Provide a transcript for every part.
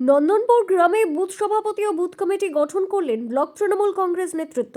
নন্দনপুর গ্রামে বুথ সভাপতি ও booth committee গঠন করলেন ব্লক তৃণমূল কংগ্রেস নেতৃত্ব।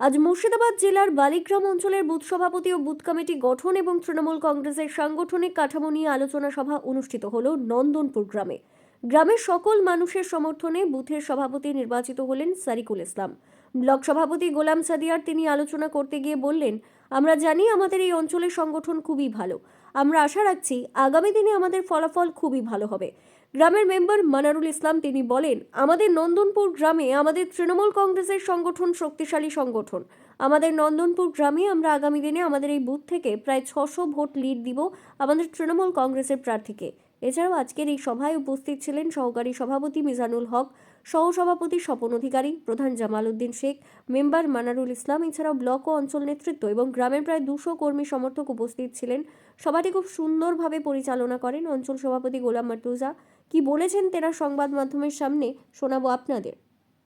আজ মুর্শিদাবাদ জেলার বালিগ্রাম অঞ্চলের বুথ সভাপতি ও বুথ কমিটি গঠন এবং তৃণমূল কংগ্রেসের সাংগঠনিক কাঠামো নিয়ে আলোচনা সভা অনুষ্ঠিত হল নন্দনপুর গ্রামে। গ্রামের সকল মানুষের সমর্থনে বুথের সভাপতি নির্বাচিত হলেন সারিকুল ইসলাম। ব্লক সভাপতি গোলাম সাদিয়ার তিনি আলোচনা করতে গিয়ে বললেন, আমরা জানি আমাদের এই অঞ্চলের সংগঠন খুবই ভালো। আমরা আশা রাখছি আগামী দিনে আমাদের ফলাফল খুবই ভালো হবে। গ্রামের মেম্বার মানারুল ইসলাম তিনি বলেন, আমাদের নন্দনপুর গ্রামে আমাদের তৃণমূল কংগ্রেসের সংগঠন শক্তিশালী সংগঠন। আমাদের নন্দনপুর গ্রামে আমরা আগামী দিনে আমাদের এই বুথ থেকে প্রায় ছশো ভোট লিড দিব আমাদের তৃণমূল কংগ্রেসের প্রার্থীকে। এছাড়াও আজকের এই সভায় উপস্থিত ছিলেন সহকারী সভাপতি মিজানুল হক, সহসভাপতি স্বপন অধিকারী প্রধান জামাল উদ্দিন শেখ, মেম্বার মানারুল ইসলাম, এছাড়াও ব্লক ও অঞ্চল নেতৃত্ব এবং গ্রামের প্রায় দুশো কর্মী সমর্থক উপস্থিত ছিলেন। সভাটি খুব সুন্দরভাবে পরিচালনা করেন অঞ্চল সভাপতি গোলাম মার্তুজা কি বলেছেন তেরা সংবাদ মাধ্যমের সামনে শোনাবো আপনাদের?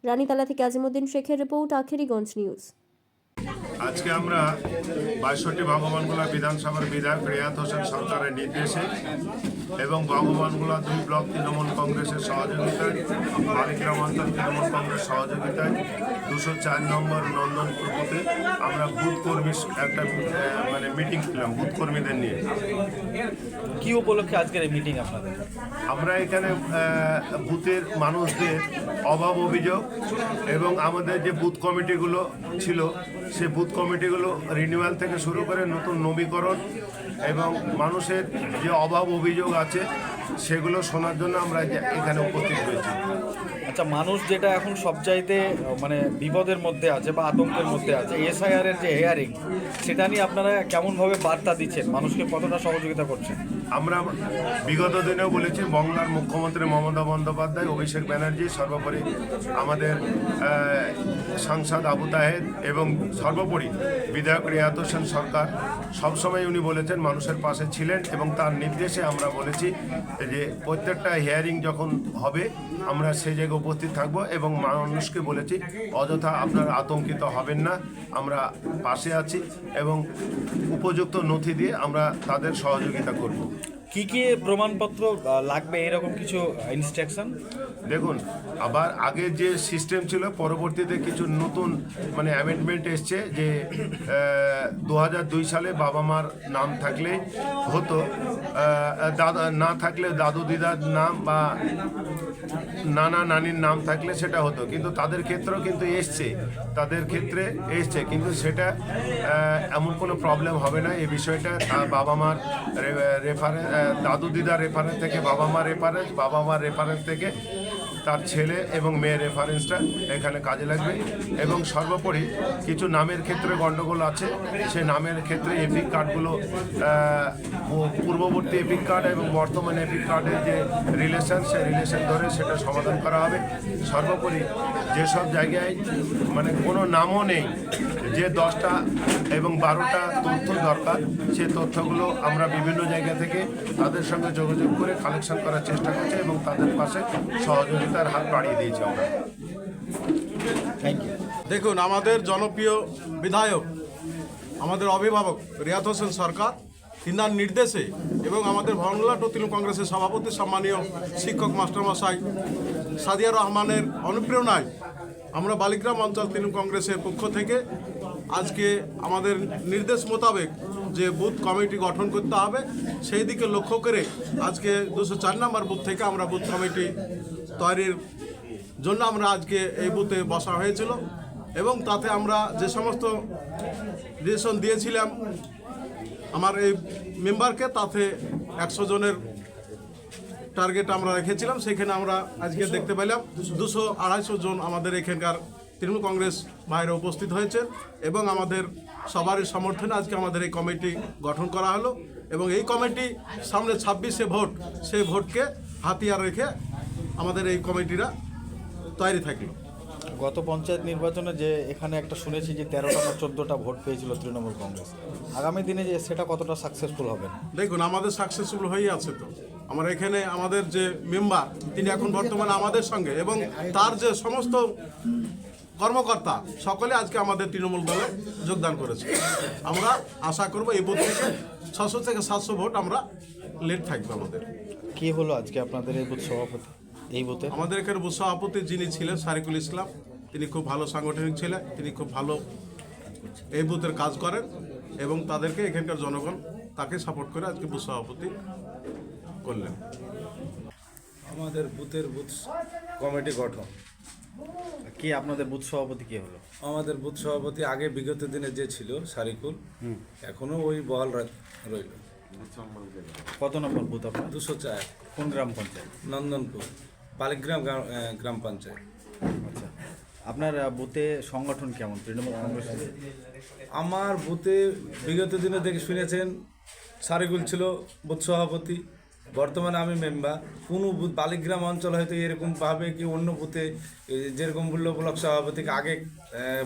রানীতলা থেকে আজিমুদ্দিন শেখের রিপোর্ট আখেরিগঞ্জ নিউজ। আজকে আমরা বাইষট্টি ভগবানগোলা বিধানসভার বিধায়ক রেয়াত হোসেন সরকারের নির্দেশে এবং ভগবানগোলা দুই ব্লক তৃণমূল কংগ্রেসের সহযোগিতায় বালিগ্রাম অঞ্চল তৃণমূল কংগ্রেস সহযোগিতায় দুশো চার নম্বর নন্দন বুথে আমরা বুথ কর্মী একটা মানে মিটিং ছিলাম বুথ কর্মীদের নিয়ে। কি উপলক্ষে আজকের এই মিটিং আপনাদের? আমরা এখানে বুথের মানুষদের অভাব অভিযোগ এবং আমাদের যে বুথ কমিটিগুলো ছিল সে বুথ কমিটিগুলো রিনিউয়াল থেকে শুরু করে নতুন নবীকরণ এবং মানুষের যে অভাব অভিযোগ আছে, সেগুলো শোনার জন্য আমরা এখানে উপস্থিত হয়েছি। আচ্ছা মানুষ যেটা এখন সবচাইতে মানে বিপদের মধ্যে আছে বা আতঙ্কের মধ্যে আছে এসআইআর এর যে হেয়ারিং সেটা নিয়ে আপনারা কেমনভাবে বার্তা দিচ্ছেন? মানুষকে কতটা সহযোগিতা করছেন? আমরা বিগত দিনেও বলেছি, বাংলার মুখ্যমন্ত্রী মমতা বন্দ্যোপাধ্যায়, অভিষেক ব্যানার্জি, সর্বোপরি আমাদের সাংসদ আবু তাহেদ এবং সর্বোপরি বিধায়ক রিয়াত হোসেন সরকার, সবসময় উনি বলেছেন মানুষের পাশে ছিলেন এবং তার নির্দেশে আমরা বলেছি যে প্রত্যেকটা হিয়ারিং যখন হবে, আমরা সেই জায়গায় উপস্থিত থাকব এবং মানুষকে বলেছি, অযথা আপনারা আতঙ্কিত হবেন না, আমরা পাশে আছি এবং উপযুক্ত নথি দিয়ে আমরা তাদের সহযোগিতা করব। কি কি প্রমাণপত্র লাগবে এরকম কিছু ইনস্ট্রাকশন দেখুন, আবার আগে যে সিস্টেম ছিল, পরবর্তীতে কিছু নতুন মানে অ্যামেন্ডমেন্ট এসছে যে দু সালে বাবা মার নাম থাকলে হতো দাদা, না থাকলে দাদু দিদার নাম বা নানা নানির নাম থাকলে সেটা হতো। কিন্তু তাদের ক্ষেত্রেও কিন্তু এসছে, তাদের ক্ষেত্রে এসছে, কিন্তু সেটা এমন কোনো প্রবলেম হবে না। এই বিষয়টা বাবা মার রেফারেন্স দাদু দিদার রেফারেন্স থেকে বাবা মার রেফারেন্স বাবা মার রেফারেন্স থেকে তার ছেলে এবং মেয়ের রেফারেন্সটা এখানে কাজে লাগবে। এবং সর্বোপরি কিছু নামের ক্ষেত্রে গণ্ডগোল আছে। সে নামের ক্ষেত্রে এপিক কার্ডগুলো পূর্ববর্তী এপিক কার্ড এবং বর্তমান এপিক কার্ডের যে রিলেশন সেই রিলেশন ধরে সেটা সমাধান করা হবে। সর্বোপরি যেসব জায়গায় মানে কোনো নামও নেই, যে দশটা এবং বারোটা তথ্য দরকার সে তথ্যগুলো আমরা বিভিন্ন জায়গা থেকে তাদের সঙ্গে যোগাযোগ করে কালেকশন করার চেষ্টা করছি এবং তাদের পাশে সহযোগিতার হাত বাড়িয়ে দিয়েছি আমরা। থ্যাংক ইউ দেখুন আমাদের জনপ্রিয় বিধায়ক আমাদের অভিভাবক রিয়াত হোসেন সরকার তিনার নির্দেশে এবং আমাদের ভরংলাট ও তৃণমূল কংগ্রেসের সভাপতি সম্মানীয় শিক্ষক মাস্টারমশাই সাদিয়া রহমানের অনুপ্রেরণায় আমরা বালিগ্রাম অঞ্চল তৃণমূল কংগ্রেসের পক্ষ থেকে আজকে আমাদের নির্দেশ মোতাবেক যে বুথ কমিটি গঠন করতে হবে, সেই দিকে লক্ষ্য করে আজকে দুশো চার নম্বর বুথ থেকে আমরা বুথ কমিটি তৈরির জন্য আমরা আজকে এই বুথে বসা হয়েছিল এবং তাতে আমরা যে সমস্ত ডিসিশন দিয়েছিলাম আমার এই মেম্বারকে তাতে একশো জনের টার্গেট আমরা রেখেছিলাম, সেখানে আমরা আজকে দেখতে পেলাম দুশো আড়াইশো জন আমাদের এখানকার তৃণমূল কংগ্রেস বাইরে উপস্থিত হয়েছে এবং আমাদের সবারই সমর্থনে আজকে আমাদের এই কমিটি গঠন করা হলো এবং এই কমিটি সামনে ছাব্বিশে ভোট সেই ভোটকে হাতিয়ার রেখে আমাদের এই কমিটিরা তৈরি থাকল। গত পঞ্চায়েত নির্বাচনে যে এখানে একটা শুনেছি যে তেরোটা বা চোদ্দোটা ভোট পেয়েছিল তৃণমূল কংগ্রেস। আগামী দিনে যে সেটা কতটা সাকসেসফুল হবে? দেখুন আমাদের সাকসেসফুল হয়েই আছে তো। আমার এখানে আমাদের যে মেম্বার তিনি এখন বর্তমানে আমাদের সঙ্গে এবং তার যে সমস্ত কর্মকর্তা সকলে আজকে আমাদের তৃণমূল দলে যোগদান করেছে। আমরা আশা করব এই বুথ থেকে ছশো থেকে সাতশো ভোট আমরা লেট থাকবে আমাদের। কি হলো আজকে আপনাদের এই বুথ সভাপতি? এই বুথে? আমাদের এখানে বুথ সভাপতি যিনি ছিলেন সারিকুল ইসলাম তিনি খুব ভালো সাংগঠনিক ছিলেন তিনি খুব ভালো এই বুথের কাজ করেন এবং তাদেরকে এখানকার জনগণ তাকে সাপোর্ট করে আজকে বুথ সভাপতি করলেন। আমাদের বুথের বুথ কমিটি গঠন। কি আপনাদের বুথ সভাপতি কি হলো? আমাদের বুথ সভাপতি আগে বিগত দিনে যে ছিল সারিকুল এখনও ওই বহাল রইল। কত নম্বর বুথ আপনার? দুশো চার। কোন গ্রাম পঞ্চায়েত? নন্দনপুর বালিগ্রাম গ্রাম- আহ, গ্রাম পঞ্চায়েত। আচ্ছা আপনার বুথে সংগঠন কেমন? তৃণমূল কংগ্রেস আমার বুথে বিগত দিনে দেখে শুনেছেন সারিকুল ছিল বুথ সভাপতি বর্তমানে আমি মেম্বার কোনো বালিগ্রাম অঞ্চল হয়তো এরকম ভাবে কি অন্য বুথে যেরকম বলল ব্লক সভাপতিকে আগে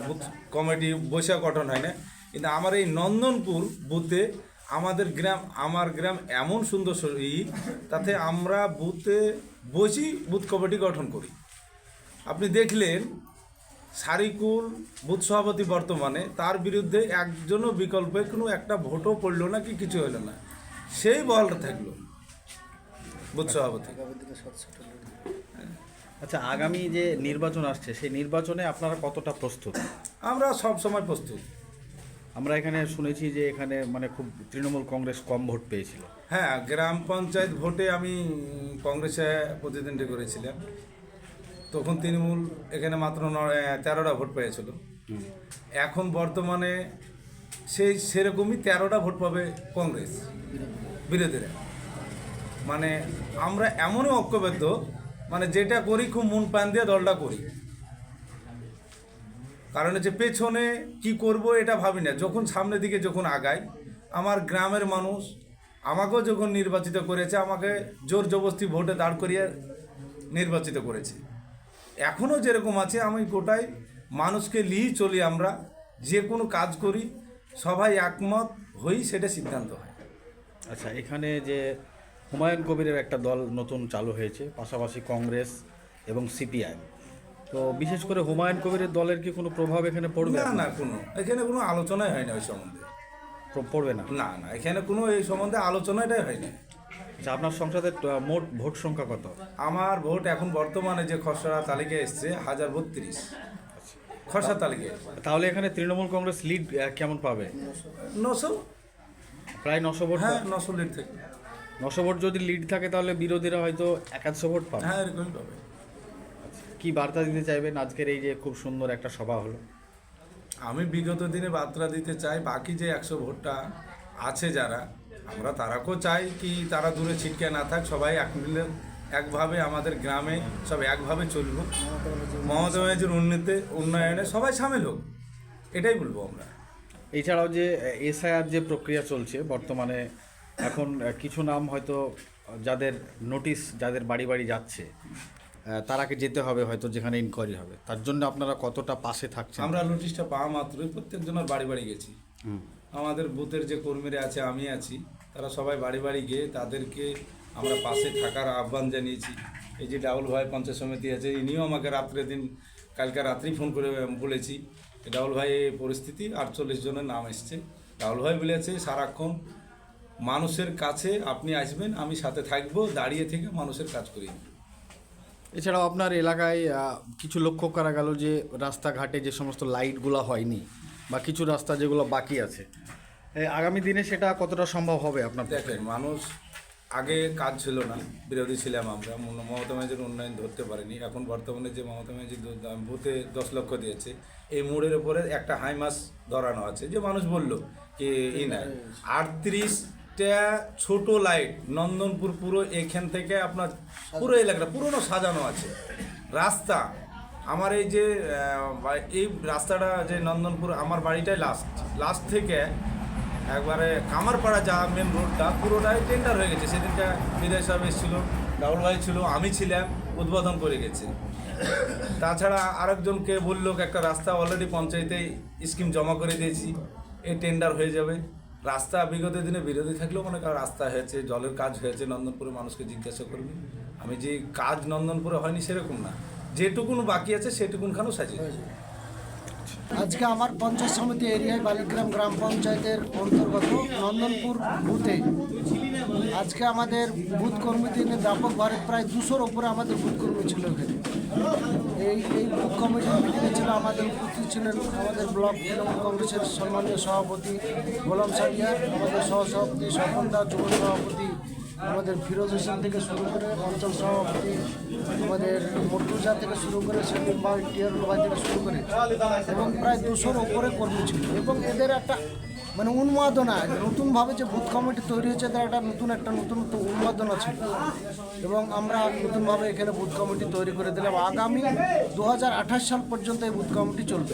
বুথ কমিটি বৈশাখ গঠন হয় না। কিন্তু আমার এই নন্দনপুর বুথে আমাদের গ্রাম, আমার গ্রাম এমন সুন্দর ই, তাতে আমরা বুথে বসি বুথ কমিটি গঠন করি। আপনি দেখলেন, সারিকুল বুথ সভাপতি বর্তমানে, তার বিরুদ্ধে একজনও বিকল্পে কোনো একটা ভোটও পড়ল না কি কিছু হলো না। সেই বলটা থাকল। বুথ সভাপতি আচ্ছা আগামী যে নির্বাচন আসছে সেই নির্বাচনে আপনারা কতটা প্রস্তুত? আমরা সব সময় প্রস্তুত। আমরা এখানে শুনেছি যে এখানে মানে খুব তৃণমূল কংগ্রেস কম ভোট পেয়েছিল। হ্যাঁ গ্রাম পঞ্চায়েত ভোটে আমি কংগ্রেসে প্রতিদ্বন্দ্বী করেছিলাম। তখন তৃণমূল এখানে মাত্র তেরোটা ভোট পেয়েছিল। এখন বর্তমানে সেই সেরকমই তেরোটা ভোট পাবে কংগ্রেস। বিরোধীরা। মানে আমরা এমনই ঐক্যবদ্ধ মানে যেটা করি খুব মন প্রাণ দিয়ে দলটা করি। কারণ হচ্ছে পেছনে কি করব এটা ভাবি না। যখন সামনের দিকে যখন আগাই, আমার গ্রামের মানুষ আমাকেও যখন নির্বাচিত করেছে, আমাকে জোর জবস্তি ভোটে দাঁড় করিয়ে নির্বাচিত করেছে। এখনও যেরকম আছে, আমি গোটাই মানুষকে নিয়ে চলি আমরা। যে কোনো কাজ করি, সবাই একমত হই সেটা সিদ্ধান্ত হয়। আচ্ছা এখানে যে হুমায়ুন কবিরের একটা দল নতুন চালু হয়েছে পাশাপাশি কংগ্রেস এবং সিপিআই। তো বিশেষ করে হুমায়ুন কবিরের দলের কি কোনো প্রভাব এখানে পড়বে? না না কোনো। এখানে কোনো আলোচনাই হয় না ওই সম্বন্ধে। পড়বে না? না না এখানে কোনো এই সম্বন্ধে আলোচনাটাই হয় না আচ্ছা আপনার সংসদের মোট ভোট সংখ্যা কত? আমার ভোট এখন বর্তমানে যে খসড়া তালিকায় এসছে হাজার বত্রিশ। খসড়া তালিকায়। তাহলে এখানে তৃণমূল কংগ্রেস লিড কেমন পাবে? নশো। প্রায় নশো ভোট হ্যাঁ নশো লিট থেকে। নশো ভোট যদি লিড থাকে তাহলে বিরোধীরা হয়তো একাদশো ভোট পাবে। হ্যাঁ এরকমই পাবে। কি বার্তা দিতে চাইবেন? আজকের এই যে খুব সুন্দর একটা সভা হলো। আমি বিগত দিনে বার্তা দিতে চাই বাকি যে একশো ভোটটা আছে যারা আমরা তারাকেও চাই কি তারা দূরে ছিটকে না থাক সবাই এক মিলে একভাবে আমাদের গ্রামে সব একভাবে চলব। মমতা ব্যানার্জির উন্নতি উন্নয়নে সবাই সামিল হোক এটাই বলব আমরা। এছাড়াও যে এসআইআর যে প্রক্রিয়া চলছে বর্তমানে এখন কিছু নাম হয়তো যাদের নোটিশ যাদের বাড়ি বাড়ি যাচ্ছে তারাকে যেতে হবে হয়তো যেখানে ইনকোয়ারি হবে? তার জন্য আপনারা কতটা পাশে থাকছেন? আমরা নোটিশটা পাওয়া মাত্রই প্রত্যেকজনের বাড়ি বাড়ি গেছি। আমাদের বুথের যে কর্মীরা আছে আমি আছি তারা সবাই বাড়ি বাড়ি গিয়ে তাদেরকে আমরা পাশে থাকার আহ্বান জানিয়েছি। এই যে ডাউল ভাই পঞ্চায়েত সমিতি আছে ইনিও আমাকে রাত্রে দিন কালকে রাত্রি ফোন করে বলেছি ডাউল ভাই এই পরিস্থিতি আটচল্লিশ জনের নাম এসছে। ডাউল ভাই বলেছে সারাক্ষণ মানুষের কাছে আপনি আসবেন আমি সাথে থাকব দাঁড়িয়ে থেকে মানুষের কাজ করি এছাড়াও আপনার এলাকায় কিছু লক্ষ্য করা গেল যে রাস্তাঘাটে যে সমস্ত লাইটগুলো হয়নি বা কিছু রাস্তা যেগুলো বাকি আছে আগামী দিনে সেটা কতটা সম্ভব হবে আপনার দেখেন মানুষ আগে কাজ ছিল না বিরোধী ছিলাম আমরা মম- মমতা ব্যানার্জির উন্নয়ন ধরতে পারিনি এখন বর্তমানে যে মমতা ব্যানার্জি বুথে দশ লক্ষ দিয়েছে এই মোড়ের উপরে একটা হাই মাস ধরানো আছে যে মানুষ বলল কি ই না আটত্রিশটা ছোট লাইট নন্দনপুর পুরো এখান থেকে আপনার পুরো এলাকাটা, পুরোনো সাজানো আছে। রাস্তা, আমার এই যে এই রাস্তাটা যে নন্দনপুর, আমার বাড়িটাই লাস্ট লাস্ট থেকে একবারে কামারপাড়া যা মেন রোডটা পুরোটাই টেন্ডার হয়ে গেছে। সেদিনটা বিদায় সাহেব এসেছিল, রাহুল ভাই ছিল, আমি ছিলাম, উদ্বোধন করে গেছে। তাছাড়া আরেকজনকে বলল, একটা রাস্তা অলরেডি পঞ্চায়েতে স্কিম জমা করে দিয়েছি, এই টেন্ডার হয়ে যাবে। রাস্তা বিগত দিনে বিরোধী থাকলেও মনে করেন রাস্তা হয়েছে, জলের কাজ হয়েছে নন্দনপুরে মানুষকে জিজ্ঞাসা করবে। আমি যে কাজ নন্দনপুরে হয়নি সেরকম না। যেটুকুন বাকি আছে সেটুকুনখানেও সাজিয়ে দেবো। আজকে আমার পঞ্চায়েত সমিতি এরিয়ায় বালিগ্রাম গ্রাম পঞ্চায়েতের অন্তর্গত নন্দনপুর বুথে আজকে আমাদের বুথ ব্যাপক ভারে প্রায় দুশোর ওপরে আমাদের বুথ কর্মী ছিল এখানে। এই এই বুথ কমিটির মিটিংয়ে ছিল আমাদের উপস্থিত ছিলেন আমাদের ব্লক তৃণমূল কংগ্রেসের সম্মানীয় সভাপতি গোলাম সারিয়ার আমাদের সহসভাপতি স্বপন দাস, যুব সভাপতি আমাদের ফিরোজ হোসেন থেকে শুরু করে অঞ্চল সভাপতি আমাদের মর্তুজা থেকে শুরু করে সেলিম ভাই, টিয়ারুল থেকে শুরু করে এবং প্রায় দুশোর ওপরে কর্মী ছিল। এবং এদের একটা মানে উন্মাদনা নতুনভাবে যে বুথ কমিটি তৈরি হয়েছে, তার একটা নতুন একটা নতুন উন্মাদনা ছিল। এবং আমরা নতুনভাবে এখানে বুথ কমিটি তৈরি করে দিলাম। আগামী দু হাজার আঠাশ সাল পর্যন্ত এই বুথ কমিটি চলবে।